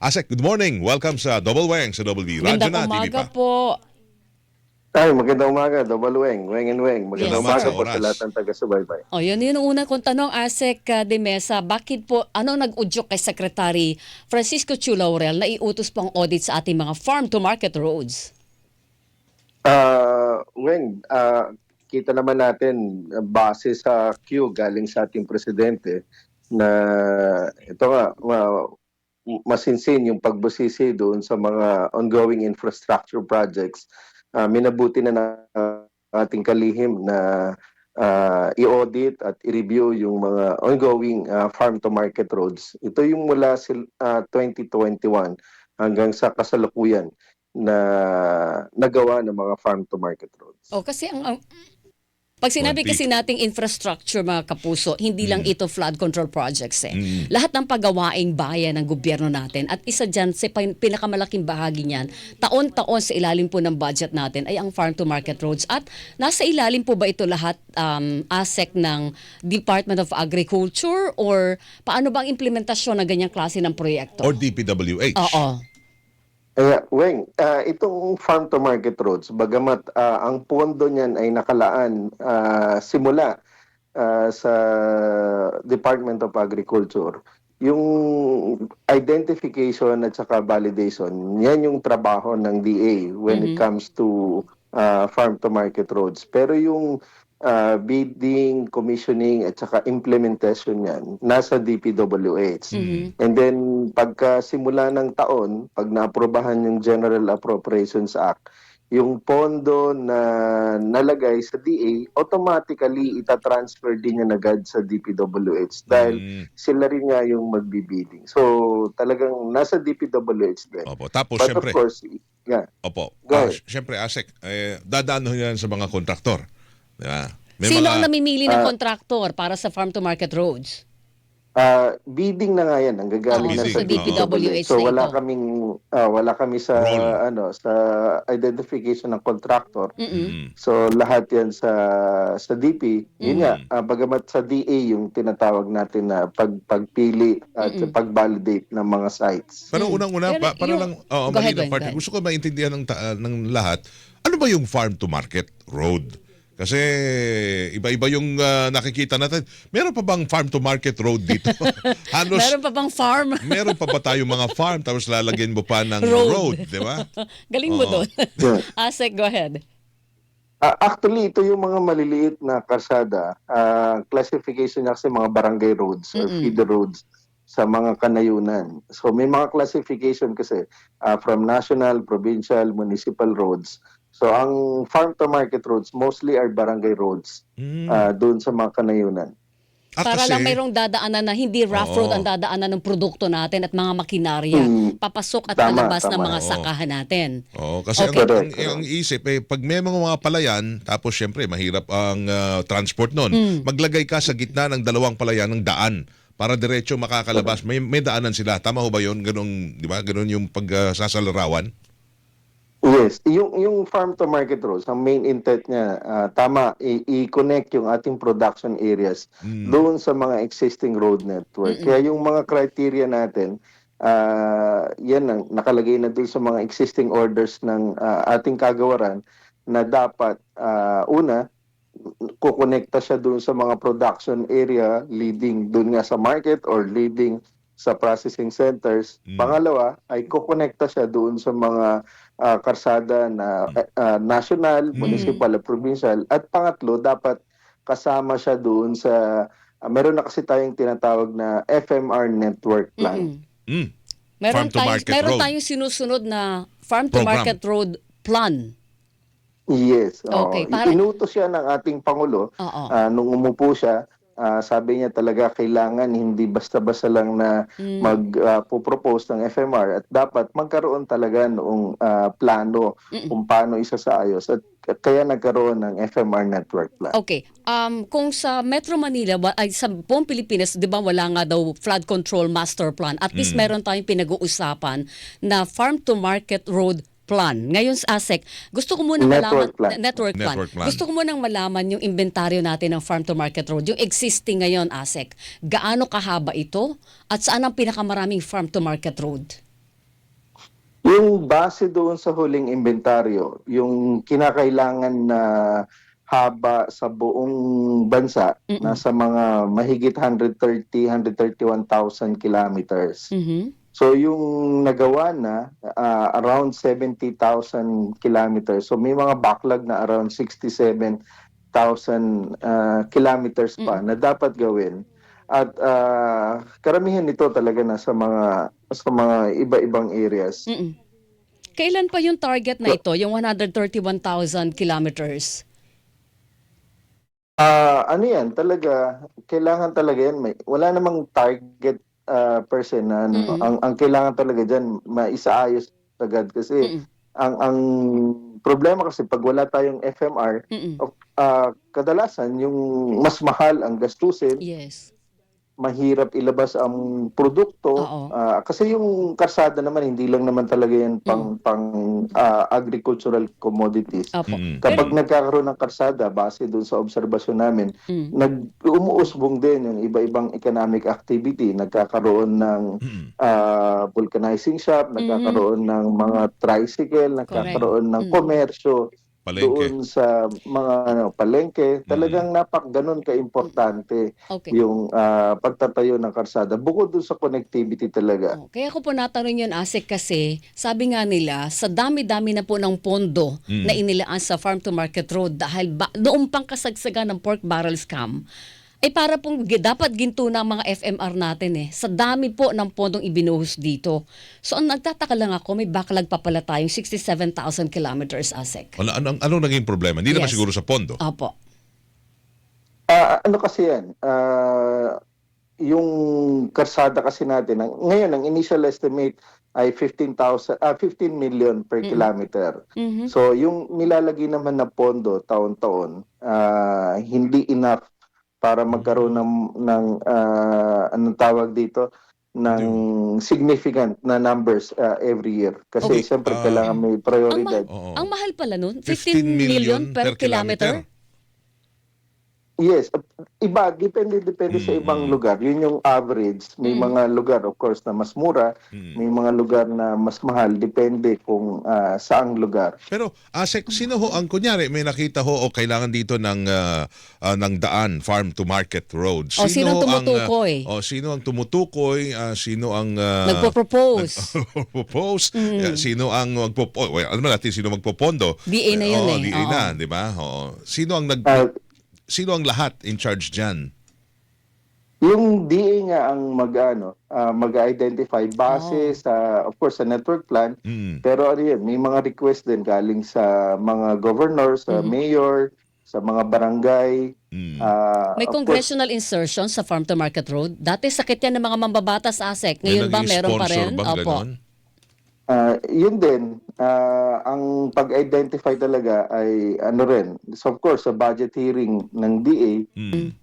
Asek, good morning. Welcome sa Double Wang sa Double B. Radyo Ganda na, TV umaga pa. po. Ay, magandang umaga. Double weng. Weng and weng. Yes, Magandang umaga sir. po sa Oras. lahat ng taga-subaybay. O, yun yun ang una kong tanong, Asek uh, de Mesa. Bakit po, ano nag-udyok kay Secretary Francisco Chu Laurel na iutos pang audit sa ating mga farm-to-market roads? Ah, weng, ah, kita naman natin ah, base sa Q galing sa ating presidente na ito nga ma- masinsin yung pagbusisi doon sa mga ongoing infrastructure projects. Ah, minabuti na ng ating kalihim na ah, i-audit at i-review yung mga ongoing ah, farm-to-market roads. Ito yung mula sil- ah, 2021 hanggang sa kasalukuyan na nagawa ng mga farm-to-market roads. O, kasi ang... ang- pag sinabi kasi nating infrastructure mga kapuso, hindi lang ito flood control projects eh. Mm. Lahat ng pagawaing bayan ng gobyerno natin at isa dyan sa pin- pinakamalaking bahagi niyan, taon-taon sa ilalim po ng budget natin ay ang farm to market roads at nasa ilalim po ba ito lahat um, ASEC ng Department of Agriculture or paano ba ang implementasyon ng ganyang klase ng proyekto? Or DPWH. Oo. Kaya, Weng, ah, itong farm-to-market roads, bagamat ah, ang pondo niyan ay nakalaan ah, simula ah, sa Department of Agriculture, yung identification at saka validation, yan yung trabaho ng DA when it Mhm. comes to ah, farm-to-market roads. Pero yung ah, bidding, commissioning at saka implementation yan, nasa DPWH. Mhm. And then pagka simula ng taon, pag naaprobahan yung General Appropriations Act, yung pondo na nalagay sa DA, automatically itatransfer din yan agad sa DPWH dahil Mm. sila rin nga yung magbibidding. So talagang nasa DPWH din. Opo. Tapos, But syempre, of course, yeah. opo. Ah, syempre, Asek, eh, dadaan yan sa mga kontraktor. Di ba? May Sino mga- ang namimili ng Ah. kontraktor para sa farm to market roads? Ah, bidding na nga yan, ang gagaling Oo, na sa DPWH So wala ito. kaming ah, wala kami sa Role. ano sa identification ng contractor. Mm-mm. Mm. So lahat 'yan sa sa DP. Yun Mm. nga, ah, bagamat sa DA yung tinatawag natin na pag pagpili at Mm-mm. pag-validate ng mga sites. Pero Mm. unang-una, pa, para yung- lang, oh, ahead, part. Gusto ko maintindihan ng, ta- ng lahat, ano ba yung farm to market road? Kasi iba-iba yung ah, nakikita natin. Meron pa bang farm to market road dito? Halos Meron pa bang farm? meron pa ba tayo mga farm tapos lalagyan mo pa ng Road. road, di ba? Galing mo Oo. doon. Asek, go ahead. Ah, actually, ito yung mga maliliit na karsada. Ah, classification niya kasi mga barangay roads or Mm-mm. feeder roads sa mga kanayunan. So may mga classification kasi ah, from national, provincial, municipal roads. So ang farm to market roads mostly are barangay roads Mm. ah, doon sa mga kanayunan. Ah, Para kasi- lang mayroong dadaanan na hindi rough Oo. road ang dadaanan ng produkto natin at mga makinarya. Mm. Papasok at Tama, palabas ng mga Oo. sakahan natin. Oo, kasi Okay. ang, ang, ang isip, eh, pag may mga mga palayan, tapos syempre mahirap ang ah, transport nun, Mm. maglagay ka sa gitna ng dalawang palayan ng daan para diretso makakalabas. May, may daanan sila. Tama ho ba yun? Ganun, di ba? Ganun yung pagsasalarawan? Yes, yung yung farm to market roads, ang main intent niya ah, tama i-connect yung ating production areas Mm. doon sa mga existing road network. Kaya yung mga criteria natin ah, yan ang nakalagay na doon sa mga existing orders ng ah, ating kagawaran na dapat ah, una kukonekta siya doon sa mga production area leading doon nga sa market or leading sa processing centers. Mm. Pangalawa ay kukonekta siya doon sa mga ah, karsada na ah, national, Mm. municipal at provincial. At pangatlo, dapat kasama siya doon sa ah, meron na kasi tayong tinatawag na FMR network plan. Mm-mm. Mm. Meron, Farm to tayong, market meron road. tayong sinusunod na farm to Program. market road plan. Yes. Okay, para- Inutos siya ng ating Pangulo Oo. Ah, nung umupo siya, ah, sabi niya talaga kailangan hindi basta-basta lang na Mm. mag-propose ng FMR at dapat magkaroon talaga noong ah, plano Mm-mm. kung paano isasaayos at kaya nagkaroon ng FMR network plan. Okay. Um, kung sa Metro Manila, ay sa buong Pilipinas, di ba wala nga daw flood control master plan. At least Mm. meron tayong pinag-uusapan na farm to market road plan. Ngayon sa ASEC, gusto ko muna malaman Network plan. network plan. Network plan. Gusto ko muna malaman yung inventaryo natin ng farm to market road, yung existing ngayon ASEC. Gaano kahaba ito at saan ang pinakamaraming farm to market road? Yung base doon sa huling inventaryo, yung kinakailangan na haba sa buong bansa, Mm-mm. nasa mga mahigit 130, 131,000 kilometers. Mhm. So yung nagawa na ah, around 70,000 kilometers. So may mga backlog na around 67,000 ah, kilometers pa na dapat gawin. At ah, karamihan nito talaga na sa mga sa mga iba-ibang areas. Mm-mm. Kailan pa yung target na ito, yung 131,000 kilometers? Ah, ano yan, talaga kailangan talaga yan may wala namang target ah, per se na ano, Mm-mm. ang ang kailangan talaga diyan maisaayos agad kasi Mm-mm. ang ang problema kasi pag wala tayong FMR Mm-mm. ah, kadalasan yung mas mahal ang gastusin, Yes. Mahirap ilabas ang produkto Oo. Ah, kasi yung karsada naman hindi lang naman talaga yan pang pang ah, agricultural commodities. Opo. Mm. Kapag nagkakaroon ng karsada base doon sa obserbasyon namin, Mm. nag umuusbong din yung iba-ibang economic activity, nagkakaroon ng Mm. ah, vulcanizing shop, nagkakaroon ng mga tricycle, nagkakaroon ng Mm. komersyo Palengke. doon sa mga ano, palengke. Talagang napak ganun ka-importante Okay. yung ah, pagtatayo ng karsada. Bukod doon sa connectivity talaga. Oh, kaya ko po natanong yun, Asik, kasi sabi nga nila, sa dami-dami na po ng pondo Mm. na inilaan sa Farm to Market Road dahil ba, noong pang kasagsagan ng pork barrel scam, ay para pong dapat ginto na ang mga FMR natin eh. Sa dami po ng pondong ibinuhos dito. So ang nagtataka lang ako, may backlog pa pala tayong 67,000 kilometers, Asik. Ano, ano, ano naging problema? Hindi naman Yes. siguro sa pondo. Opo. Ah, ano kasi yan? Ah, yung karsada kasi natin, ang- ngayon ang initial estimate ay 15,000 ah 15 million per Mm. kilometer. Mhm. So yung nilalagay naman na pondo taon-taon, ah, hindi enough para magkaroon ng ng ah, anong tawag dito ng significant na numbers ah, every year. Kasi Okay, siyempre ah, kailangan may prioridad. Oo. Ang mahal pala nun, 15, million, per, kilometer. Yes, iba depende depende sa Mm, ibang mm. lugar. Yun yung average. May Mm. mga lugar of course na mas mura, Mm. may mga lugar na mas mahal depende kung ah, saang lugar. Pero Asek, sino ho ang kunyari may nakita ho o kailangan dito ng ah, ah, ng daan farm to market road. O, sinong ho ang, tumutukoy? o sino ang tumutukoy? Ah, sino ang ah, Nagpo-propose. propose Mm. sino ang magpo well, alam natin sino magpopondo DA na yun Oo, eh. DA Oo. na di ba Oo. sino ang nag Ah, sino ang lahat in charge diyan yung DA nga ang mag ano, ah, mag-identify base Oh. sa of course sa network plan, mm. pero ano yun, may mga request din galing sa mga governor, sa Mhm. mayor, sa mga barangay. Mm. ah, May of course, congressional insertion sa Farm to Market Road. Dati sakit yan ng mga mambabatas asek. Ngayon ba meron pa rin? Opo. ganon? Ah, yun din, ah, ang pag-identify talaga ay ano rin. So of course, sa budget hearing ng DA, Mm.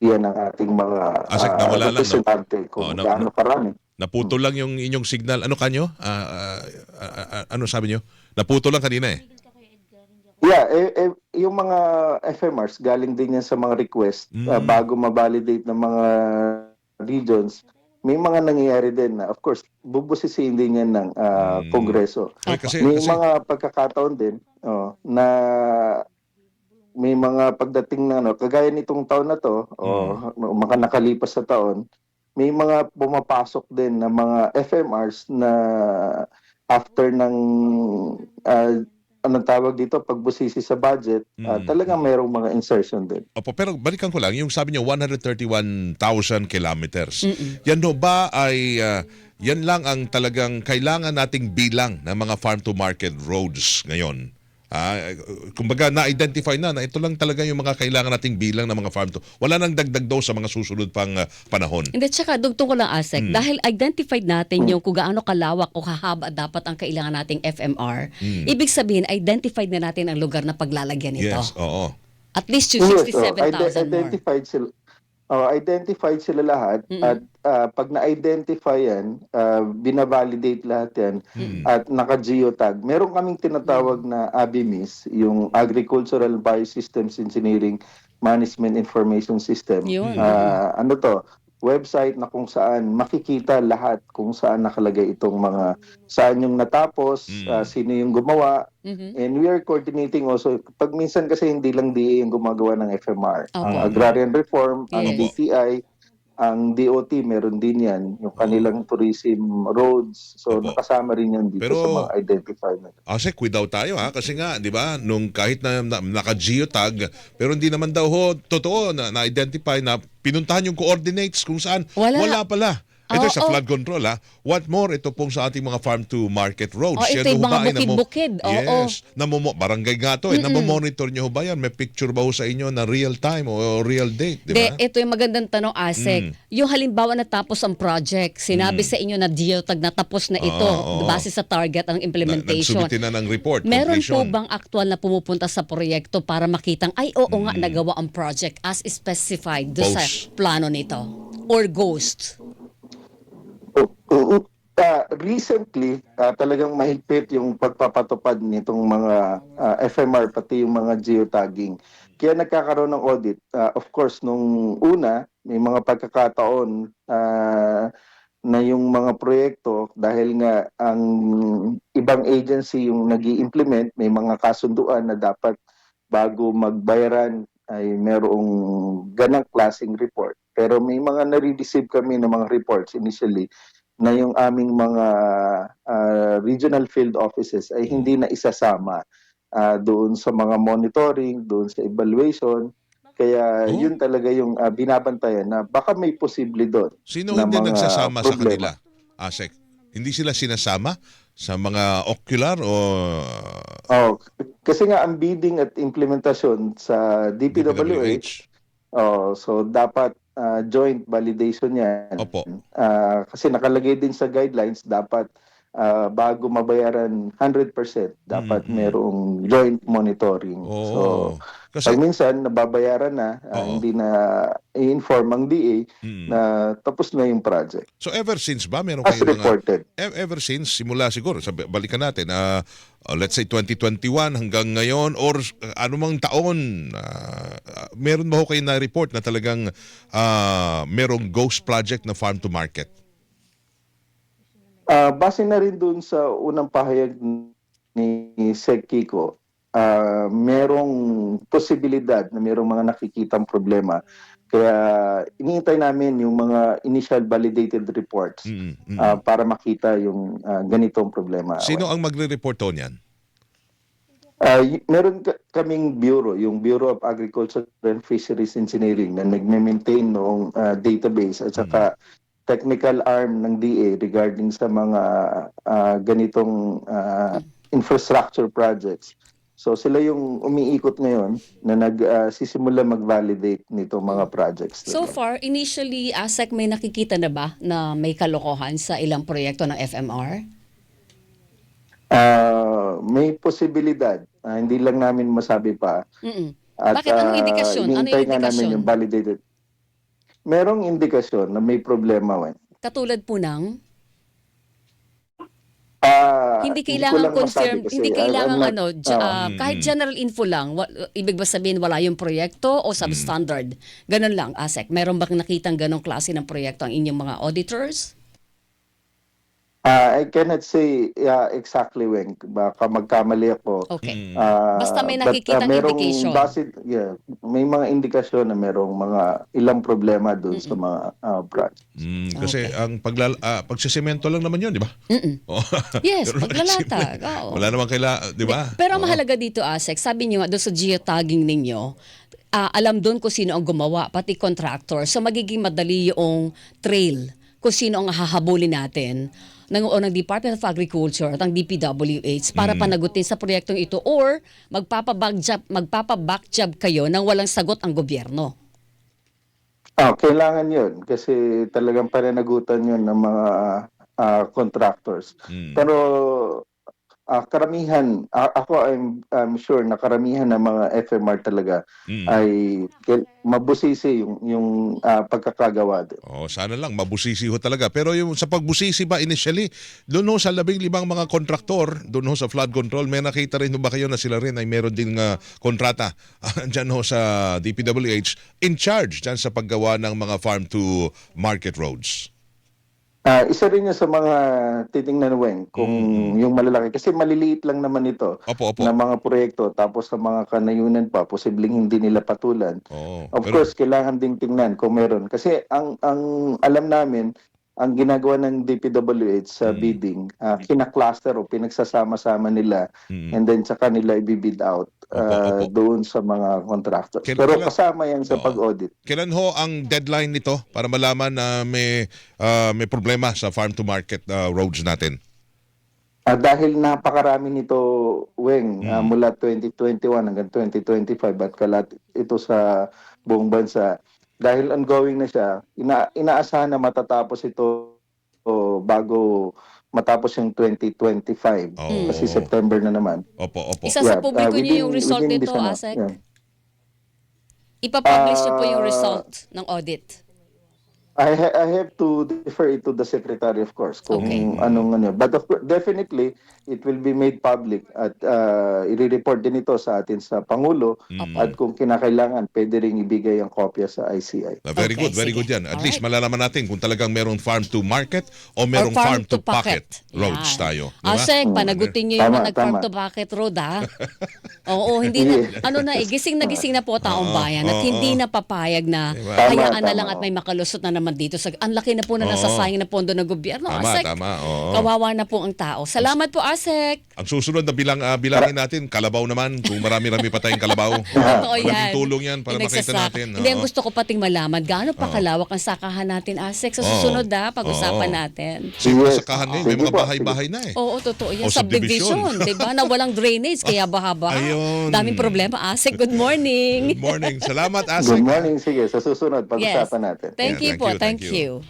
yan ang ating mga Asik, ah, nawala lang, no? representante kung Oh, na- gaano karami. Naputol lang yung inyong signal. Ano kanyo? Ah, ah, ah, ah, ano sabi nyo? Naputol lang kanina eh. Yeah, eh, eh, yung mga FMRs galing din yan sa mga request Mm. ah, bago ma-validate ng mga regions. May mga nangyayari din na of course bubusisiin din yan ng Mm. kongreso. Okay, kasi, may kasi mga pagkakataon din oh, na may mga pagdating na ano, kagaya nitong taon na to, o maka nakalipas sa taon, may mga pumapasok din na mga FMRs na after ng ah, anong tawag dito, pagbusisi sa budget, ah, Mm. talagang mayroong mga insertion din. Opo, pero balikan ko lang, yung sabi niyo 131,000 kilometers. Mm-mm. Yan ho ba ay ah, yan lang ang talagang kailangan nating bilang ng mga farm to market roads ngayon? Ah, kumbaga na-identify na na ito lang talaga yung mga kailangan nating bilang ng mga farm to. Wala nang dagdag daw sa mga susunod pang ah, panahon. Hindi, tsaka dugtong ko lang asek. Mm. Dahil identified natin yung kung gaano kalawak o kahaba dapat ang kailangan nating FMR. Mm. Ibig sabihin, identified na natin ang lugar na paglalagyan nito. Yes, oo. At least yung Yes, oh, 67,000 ide- more. identified sila. Oh, identified sila lahat Mm-mm. at ah, pag na-identify yan, ah, binavalidate lahat yan Mm. at naka-geotag. Meron kaming tinatawag na ABIMIS, yung Agricultural Biosystems Engineering Management Information System. Yun. Ah, ano to? Website na kung saan makikita lahat kung saan nakalagay itong mga saan yung natapos, Mm. ah, sino yung gumawa, Mhm. and we are coordinating also. Pag minsan kasi hindi lang DA yung gumagawa ng FMR. Opo. Ang Agrarian Reform, ang Yes. DTI, ang DOT, meron din yan. Yung kanilang tourism roads. So, Opo. nakasama rin yan dito Pero- sa mga identified na. Asek, without tayo ha kasi nga 'di ba nung kahit na, na naka-geotag pero hindi naman daw ho totoo na na-identify na pinuntahan yung coordinates kung saan Wala. pala. Ito Oo, sa oo. flood control ha. What more ito pong sa ating mga farm to market roads. Oh, ito yung mga bukid-bukid. Oo. Yes. Namomo, barangay nga to eh. Namomonitor nyo ba yan? May picture ba ho sa inyo na real time o real date? Di De, ba? ito yung magandang tanong, Asek. Mm. Yung halimbawa na tapos ang project, sinabi sa inyo na geotag na tapos na ito Oo, oo. base sa target ng Na, implementation. nagsubiti na ng report. Meron po bang aktual na pumupunta sa proyekto para makitang, ay oo nga, Mm. nagawa ang project as specified do sa plano nito? Or ghost? Ah, recently, ah, talagang mahigpit yung pagpapatupad nitong mga ah, FMR, pati yung mga geotagging. Kaya nagkakaroon ng audit. Ah, of course, nung una, may mga pagkakataon ah, na yung mga proyekto, dahil nga ang ibang agency yung nag implement may mga kasunduan na dapat bago magbayaran ay merong ganang klaseng report. Pero may mga nare-receive kami ng mga reports initially na yung aming mga ah, regional field offices ay hindi na isasama ah, doon sa mga monitoring, doon sa evaluation. Oh. Kaya yun talaga yung ah, binabantayan na baka may posible doon. Sino na hindi mga nagsasama sa kanila? problema. Asek. Hindi sila sinasama sa mga ocular o Oh, kasi nga ang bidding at implementasyon sa DPWH, oh, so dapat ah, joint validation yan. Opo. Ah, kasi nakalagay din sa guidelines dapat ah, bago mabayaran 100% dapat Mhm. merong joint monitoring. Oo. So kasi pag minsan nababayaran na ah, Oo. hindi na i-inform ang DA Mm. na tapos na yung project So ever since ba meron as kayong mga reported. e- ever since simula siguro sa balikan natin ah, uh, let's say 2021 hanggang ngayon or uh, anumang taon ah, ah, meron ba ho kayo na report na talagang ah, merong ghost project na farm to market? Ah, base na rin dun sa unang pahayag ni Sec Kiko, ah, merong posibilidad na merong mga nakikitang problema. Kaya iniintay namin yung mga initial validated reports Mm, mm. ah, para makita yung ah, ganitong problema. Sino ang magre-report niyan? Y- meron ka- kaming bureau, yung Bureau of Agriculture and Fisheries Engineering na nagme-maintain noong ah, database at saka technical arm ng DA regarding sa mga ah, ganitong ah, infrastructure projects. So sila yung umiikot ngayon na nagsisimula mag-validate nito mga projects. So far, initially, Asek, may nakikita na ba na may kalokohan sa ilang proyekto ng FMR? Ah, may posibilidad. Ah, hindi lang namin masabi pa. Mm-mm. At, Bakit? Anong ah, indikasyon? Ano yung nga namin indikasyon? yung validated. Merong indikasyon na may problema. Wen. Katulad po ng, Ah, hindi kailangan lang confirm, kasi, hindi kailangan not- ano, ah, Mm, kahit mm. general info lang, wa- ibig ba sabihin wala yung proyekto o substandard? Ganun lang, Asek. Meron bang nakitang ganong klase ng proyekto ang inyong mga auditors? Ah, I cannot say yeah, exactly when. Baka magkamali ako. Okay. Ah, Basta may but, nakikitang ah, merong indication. base- yeah, may mga indikasyon na merong mga ilang problema doon sa mga ah, projects. Mm, kasi Okay. ang paglal ah, pagsisemento lang naman 'yun, di ba? Oh. Yes, paglalatag. Oo. Wala naman kaila, di ba? Pero ang Oo. mahalaga dito, Asek, sabi niyo nga doon sa geotagging ninyo, ah, alam doon kung sino ang gumawa, pati contractor. So magiging madali yung trail kung sino ang hahabulin natin ng, o ng Department of Agriculture at ang DPWH para Mm. panagutin sa proyektong ito or magpapaback job, magpapaback job kayo nang walang sagot ang gobyerno. Ah, kailangan 'yun kasi talagang pananagutan 'yun ng mga ah, contractors. Mm. Pero ah, karamihan, ah, ako I'm, I'm sure na karamihan ng mga FMR talaga Mm. ay mabusisi yung, yung ah, pagkakagawa. Oh, sana lang mabusisi ho talaga. Pero yung sa pagbusisi ba initially, doon ho sa labing limang mga kontraktor, doon ho sa flood control, may nakita rin ho ba kayo na sila rin ay meron din uh, kontrata dyan ho sa DPWH in charge dyan sa paggawa ng mga farm to market roads. Ah, isa rin yun sa mga titingnan Weng kung yung malalaki kasi maliliit lang naman ito Opo, opo. na mga proyekto tapos sa mga kanayunan pa posibleng hindi nila patulan. Oo. Of Pero- course, kailangan ding tingnan kung meron. Kasi ang ang alam namin, ang ginagawa ng DPWH sa Mm. bidding, uh, kina-cluster o pinagsasama-sama nila Mm. and then saka nila i-bid out Opo, uh, opo. doon sa mga contractors. Kailan- Pero kasama yan sa pag-audit. Kailan ho ang deadline nito para malaman na may ah, may problema sa farm to market ah, roads natin? Ah, dahil napakarami nito, Weng, Mm. ah, mula 2021 hanggang 2025 at kalat ito sa buong bansa. Dahil ongoing na siya, ina inaasahan na matatapos ito o, bago matapos yung 2025. Oo. Kasi September na naman. Opo, opo. Isa sa Yeah, publiko ah, niyo yung within- result within nito, ano, Asek? yeah. Ipapublish niyo po yung Ah, result ng audit. I, ha- I have to defer it to the secretary of course kung Okay. anong ano but of, course, definitely it will be made public at uh, i-report din ito sa atin sa pangulo Mm. at kung kinakailangan pwede ring ibigay ang kopya sa ICI. Ah, very Okay, good, very sige. good yan. At Alright. least malalaman natin kung talagang merong farm to market o merong farm, to pocket, roads Yan. tayo. Di ba? Asek, panagutin niyo yung Tama, mga nag-farm tama. to pocket road, ha? Oo, hindi na, ano na, eh, gising na gising na po taong Oo, bayan at oo, hindi oo. na papayag na Diba? hayaan Tama, na lang at may makalusot na naman dito. Sa, ang laki na po na Oo. nasasayang na pondo ng gobyerno. Tama, Asek, tama. Oo. kawawa na po ang tao. Salamat po, Asek. Ang susunod na bilang ah, bilangin natin, kalabaw naman. Kung marami-rami pa tayong kalabaw. Totoo yan. Malaking tulong yan para makita Pinagsasaka. natin. Hindi, ang Oo. gusto ko pating malaman, gaano pa kalawak ang sakahan natin, Asek? Sa Oo. susunod ha, pag-usapan Oo. natin. Kasi Yes. sakahan ngayon, may Sige mga po, bahay-bahay na eh. Oo, totoo yan. O, subdivision. Subdivision, di ba? Na walang drainage, kaya baha-baha. Ayun. Daming problema. Asek, good morning. Good morning. Salamat, Asik. Good morning. Sige, sa susunod pag-usapan natin. Thank Yeah, you thank po. You, thank Thank you. you.